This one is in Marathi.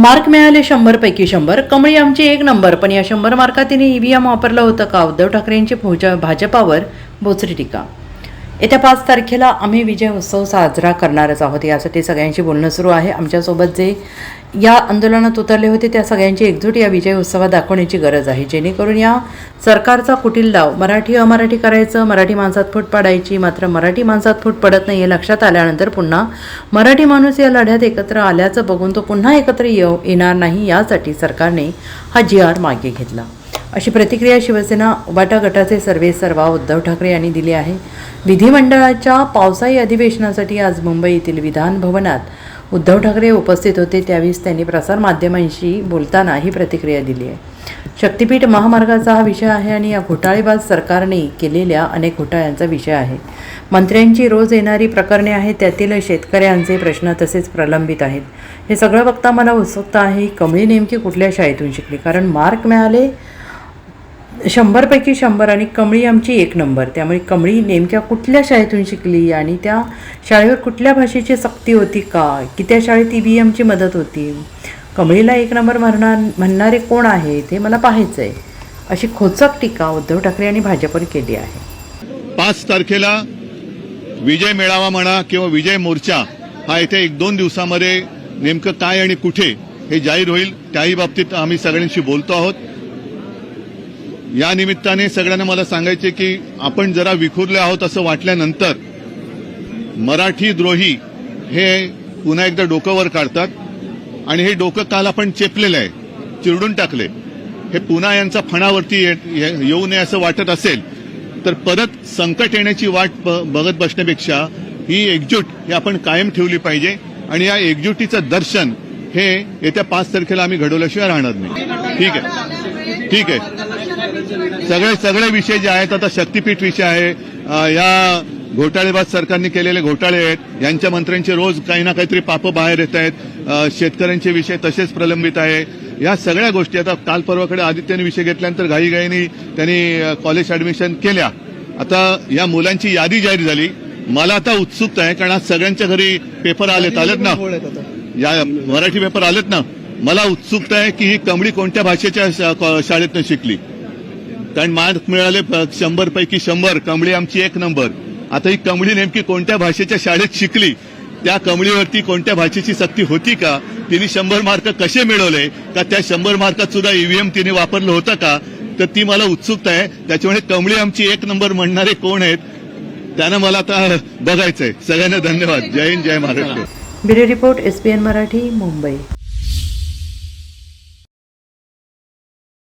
मार्क मिळाले शंभरपैकी शंभर. कमळी आमची एक नंबर पण या शंभर मार्कात तिने ईव्हीएम वापरलं होतं का? उद्धव ठाकरेंची भोज भाजपावर बोचरी टीका. येत्या पाच तारखेला आम्ही विजय उत्सव साजरा करणारच आहोत. यासाठी सगळ्यांशी बोलणं सुरू आहे. आमच्यासोबत जे या आंदोलनात उतरले होते त्या सगळ्यांची एकजूट या विजय उत्सवात दाखवण्याची गरज आहे. जेणेकरून या सरकारचा कुटील लाव मराठी अमराठी करायचं मराठी माणसात फूट पाडायची मात्र मराठी माणसात फूट पडत नाही हे लक्षात आल्यानंतर पुन्हा मराठी माणूस या लढ्यात एकत्र आल्याचं बघून तो पुन्हा एकत्र येऊ येणार नाही. यासाठी सरकारने हा जी आर मागे घेतला. अशी प्रतिक्रिया शिवसेना उबाटा गटाचे सर्वे सर्वा उद्धव ठाकरे यांनी दिली आहे. विधिमंडळाच्या पावसाळी अधिवेशनासाठी आज मुंबई येथील विधान भवनात उद्धव ठाकरे उपस्थित होते त्यावेळेस त्यांनी प्रसारमाध्यमांशी बोलताना ही प्रतिक्रिया दिली आहे. शक्तीपीठ महामार्गाचा हा विषय आहे आणि या घोटाळेबाज सरकारने केलेल्या अनेक घोटाळ्यांचा विषय आहे. मंत्र्यांची रोज येणारी प्रकरणे आहेत त्यातील शेतकऱ्यांचे प्रश्न तसेच प्रलंबित आहेत. हे सगळं बघता मला उत्सुकता आहे ही कमळी नेमकी कुठल्या शाळेतून शिकली? कारण मार्क मिळाले शंभरपैकी शंभर आणि कमळी आमची एक नंबर. त्यामुळे कमळी नेमक्या कुठल्या शाळेतून शिकली आणि त्या शाळेवर कुठल्या भाषेची सक्ती होती का? की त्या शाळेत ई व्ही एमची मदत होती? कमळीला एक नंबर म्हणणार म्हणणारे कोण आहे ते मला पाहायचं आहे अशी खोचक टीका उद्धव ठाकरे यांनी भाजपवर केली आहे. पाच तारखेला विजय मेळावा म्हणा किंवा विजय मोर्चा हा येथे एक दोन दिवसामध्ये नेमकं काय आणि कुठे हे जाहीर होईल त्याही बाबतीत आम्ही सगळ्यांशी बोलतो आहोत. या निमित्ताने सगळ्यांना मला सांगायचे की आपण जरा विखुरले आहोत असं वाटल्यानंतर मराठी द्रोही हे पुन्हा एकदा डोकं वर काढतात आणि हे डोकं काल आपण चेपलेलं आहे चिरडून टाकले. हे पुन्हा यांचा फणावरती ये- येऊ नये असं वाटत असेल तर परत संकट येण्याची वाट ब- बघत बसण्यापेक्षा ही एकजूट ही आपण कायम ठेवली पाहिजे आणि या एकजुटीचं दर्शन हे येत्या पाच तारखेला आम्ही घडवल्याशिवाय राहणार नाही. ठीक आहे. ठीक आहे. सगळे सगळे विषय जे आहेत आता शक्तीपीठ विषय आहे. या घोटाळेबाज सरकारने केलेले घोटाळे आहेत. यांच्या मंत्र्यांचे रोज काही ना काहीतरी पापं बाहेर येत आहेत. शेतकऱ्यांचे विषय तसेच प्रलंबित आहे. या सगळ्या गोष्टी आता काल परवाकडे आदित्यने विषय घेतल्यानंतर घाईघाईने त्यांनी कॉलेज ऍडमिशन केल्या. आता या मुलांची यादी जाहीर झाली. मला आता उत्सुकता आहे कारण आज सगळ्यांच्या घरी पेपर आलेत. आलेत ना? या मराठी पेपर आलेत ना? मला उत्सुकता आहे की ही कमळी कोणत्या भाषेच्या शाळेतनं शिकली? कारण मार्क मिळाले शंभरपैकी शंभर. कमळी आमची एक नंबर. आता ही कमळी नेमकी कोणत्या भाषेच्या शाळेत शिकली? त्या कमळीवरती कोणत्या भाषेची सक्ती होती का? तिने शंभर मार्क कसे मिळवले? का त्या शंभर मार्कात सुद्धा ईव्हीएम तिने वापरलं होतं का? तर ती मला उत्सुकता आहे. त्याच्यामुळे कमळी आमची एक नंबर म्हणणारे कोण आहेत त्यांना मला आता बघायचंय. सगळ्यांना धन्यवाद. जय हिंद जय Maharashtra. Bureau report S Marathi Mumbai.